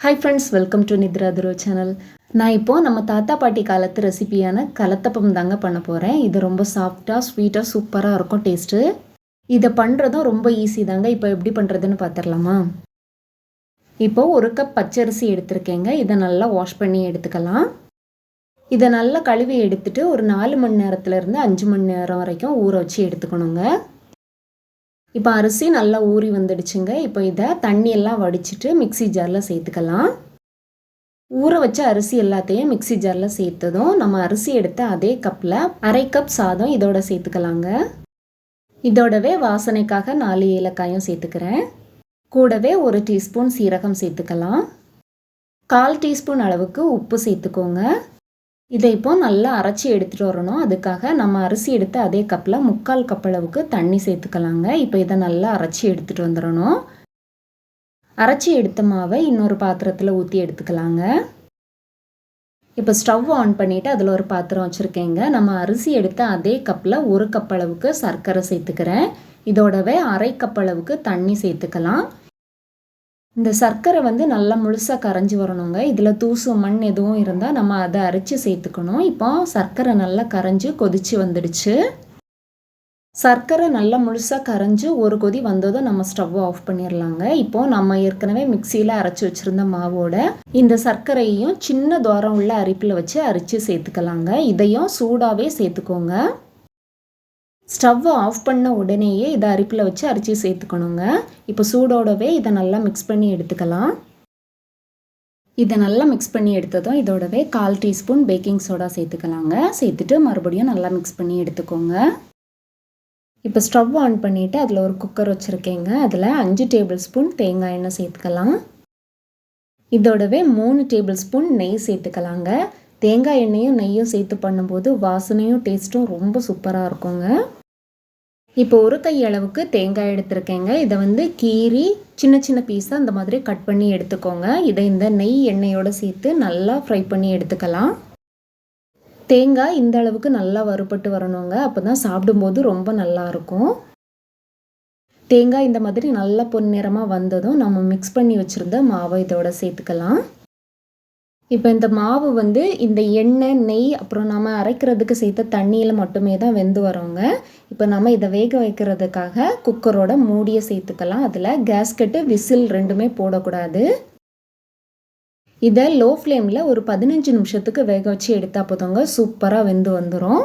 Hi friends welcome to Nithra துரோ channel நான் இப்போது நம்ம தாத்தா பாட்டி காலத்து ரெசிபியான கலத்தப்பம் தாங்க பண்ண போகிறேன் இது ரொம்ப சாஃப்டாக ஸ்வீட்டாக சூப்பராக இருக்கும் டேஸ்ட்டு இதை பண்ணுறதும் ரொம்ப ஈஸி தாங்க. இப்போ எப்படி பண்ணுறதுன்னு பார்த்துடலாமா இப்போது ஒரு கப் பச்சரிசி எடுத்திருக்கேங்க. இதை நல்லா வாஷ் பண்ணி எடுத்துக்கலாம். இதை நல்லா கழுவி எடுத்துட்டு ஒரு நாலு மணி நேரத்துலேருந்து அஞ்சு மணி நேரம் வரைக்கும் ஊற வச்சு எடுத்துக்கணுங்க. இப்போ அரிசி நல்லா ஊறி வந்துடுச்சுங்க. இப்போ இதை தண்ணியெல்லாம் வடிச்சிட்டு மிக்சி ஜாரில் சேர்த்துக்கலாம். ஊற வச்ச அரிசி எல்லாத்தையும் மிக்சி ஜாரில் சேர்த்ததும் நம்ம அரிசி எடுத்த அதே கப்பில் அரை கப் சாதம் இதோட சேர்த்துக்கலாங்க. இதோடவே வாசனைக்காக நாலு ஏலக்காயும் சேர்த்துக்கிறேன். கூடவே ஒரு டீஸ்பூன் சீரகம் சேர்த்துக்கலாம். கால் டீஸ்பூன் அளவுக்கு உப்பு சேர்த்துக்கோங்க. இதை இப்போ நல்லா அரைச்சி எடுத்துகிட்டு வரணும். அதுக்காக நம்ம அரிசி எடுத்து அதே கப்பில் முக்கால் கப் அளவுக்கு தண்ணி சேர்த்துக்கலாங்க. இப்போ இதை நல்லா அரைச்சி எடுத்துகிட்டு வந்துடணும். அரைச்சி எடுத்த மாவை இன்னொரு பாத்திரத்தில் ஊற்றி எடுத்துக்கலாங்க. இப்போ ஸ்டவ் ஆன் பண்ணிவிட்டு அதில் ஒரு பாத்திரம் வச்சுருக்கேங்க. நம்ம அரிசி எடுத்த அதே கப்பில் ஒரு கப் அளவுக்கு சர்க்கரை சேர்த்துக்கிறேன். இதோடவே அரை கப் அளவுக்கு தண்ணி சேர்த்துக்கலாம். இந்த சர்க்கரை வந்து நல்லா முழுசாக கரைஞ்சி வரணுங்க. இதில் தூசு மண் எதுவும் இருந்தால் நம்ம அதை அரைச்சி சேர்த்துக்கணும். இப்போ சர்க்கரை நல்லா கரைஞ்சி கொதித்து வந்துடுச்சு. சர்க்கரை நல்லா முழுசாக கரைஞ்சி ஒரு கொதி வந்ததும் நம்ம ஸ்டவ்வை ஆஃப் பண்ணிடலாங்க இப்போது நம்ம ஏற்கனவே மிக்சியில் அரைச்சி வச்சுருந்த மாவோட இந்த சர்க்கரையையும் சின்ன துவாரம் உள்ள அரிப்பில் வச்சு அரிச்சு சேர்த்துக்கலாங்க. இதையும் சூடாகவே சேர்த்துக்கோங்க. ஸ்டவ்வை ஆஃப் பண்ண உடனேயே இதை அரிப்பில் வச்சு அரிசி சேர்த்துக்கணுங்க. இப்போ சூடோடவே இதை நல்லா மிக்ஸ் பண்ணி எடுத்துக்கலாம். இதை நல்லா மிக்ஸ் பண்ணி எடுத்ததும் இதோடவே கால் டீஸ்பூன் பேக்கிங் சோடா சேர்த்துக்கலாங்க. சேர்த்துட்டு மறுபடியும் நல்லா மிக்ஸ் பண்ணி எடுத்துக்கோங்க. இப்போ ஸ்டவ் ஆன் பண்ணிவிட்டு அதில் ஒரு குக்கர் வச்சுருக்கேங்க. அதில் அஞ்சு டேபிள் ஸ்பூன் தேங்காய் எண்ணெய் சேர்த்துக்கலாம். இதோடவே மூணு டேபிள் ஸ்பூன் நெய் சேர்த்துக்கலாங்க. தேங்காய் எண்ணெயும் நெய்யும் சேர்த்து பண்ணும்போது வாசனையும் டேஸ்ட்டும் ரொம்ப சூப்பராக இருக்குங்க. இப்போ ஒரு கையளவுக்கு தேங்காய் எடுத்திருக்கேங்க. இதை வந்து கீறி சின்ன சின்ன பீஸாக அந்த மாதிரி கட் பண்ணி எடுத்துக்கோங்க. இதை இந்த நெய் எண்ணெயோடு சேர்த்து நல்லா ஃப்ரை பண்ணி எடுத்துக்கலாம். தேங்காய் இந்த அளவுக்கு நல்லா வறுபட்டு வரணுங்க. அப்போ தான் சாப்பிடும்போது ரொம்ப நல்லாயிருக்கும் தேங்காய் இந்த மாதிரி நல்லா பொன்னிறமாக வந்ததும் நம்ம மிக்ஸ் பண்ணி வச்சுருந்த மாவை இதோட சேர்த்துக்கலாம். இப்போ இந்த மாவு வந்து இந்த எண்ணெய் நெய் அப்புறம் நம்ம அரைக்கிறதுக்கு சேர்த்த தண்ணியில் மட்டுமே தான் வெந்து வரோங்க. இப்போ நம்ம இதை வேக வைக்கிறதுக்காக குக்கரோட மூடியை சேர்த்துக்கலாம். அதில் கேஸ்கெட்டு விசில் ரெண்டுமே போடக்கூடாது. இதை லோ ஃப்ளேமில் ஒரு பதினஞ்சு நிமிஷத்துக்கு வேக வச்சு எடுத்தால் போதுங்க. சூப்பராக வெந்து வந்துடும்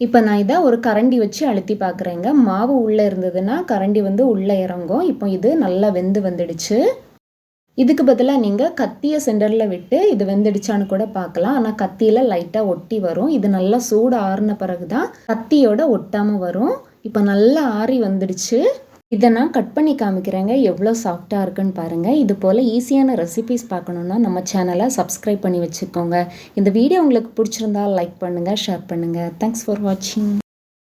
இப்போ நான் இதை ஒரு கரண்டி வச்சு அழுத்தி பார்க்குறேங்க மாவு உள்ளே இருந்ததுன்னா கரண்டி வந்து உள்ளே இறங்கும். இப்போ இது நல்லா வெந்து வந்துடுச்சு. இதுக்கு பதிலாக நீங்கள் கத்தியை சென்டரில் விட்டு இது வெந்துடுச்சான்னு கூட பார்க்கலாம். ஆனால் கத்தியில் லைட்டாக ஒட்டி வரும். இது நல்லா சூடு ஆறின பிறகு தான் கத்தியோட ஒட்டாமல் வரும். இப்போ நல்லா ஆறி வந்துடுச்சு. இதை நான் கட் பண்ணி காமிக்கிறேங்க. எவ்வளோ சாஃப்டாக இருக்குன்னு பாருங்கள் இது போல் ஈஸியான ரெசிபிஸ் பார்க்கணுன்னா நம்ம சேனலை சப்ஸ்கிரைப் பண்ணி வச்சுக்கோங்க. இந்த வீடியோ உங்களுக்கு பிடிச்சிருந்தா லைக் பண்ணுங்கள் ஷேர் பண்ணுங்கள் தேங்க்ஸ் ஃபார் வாட்சிங்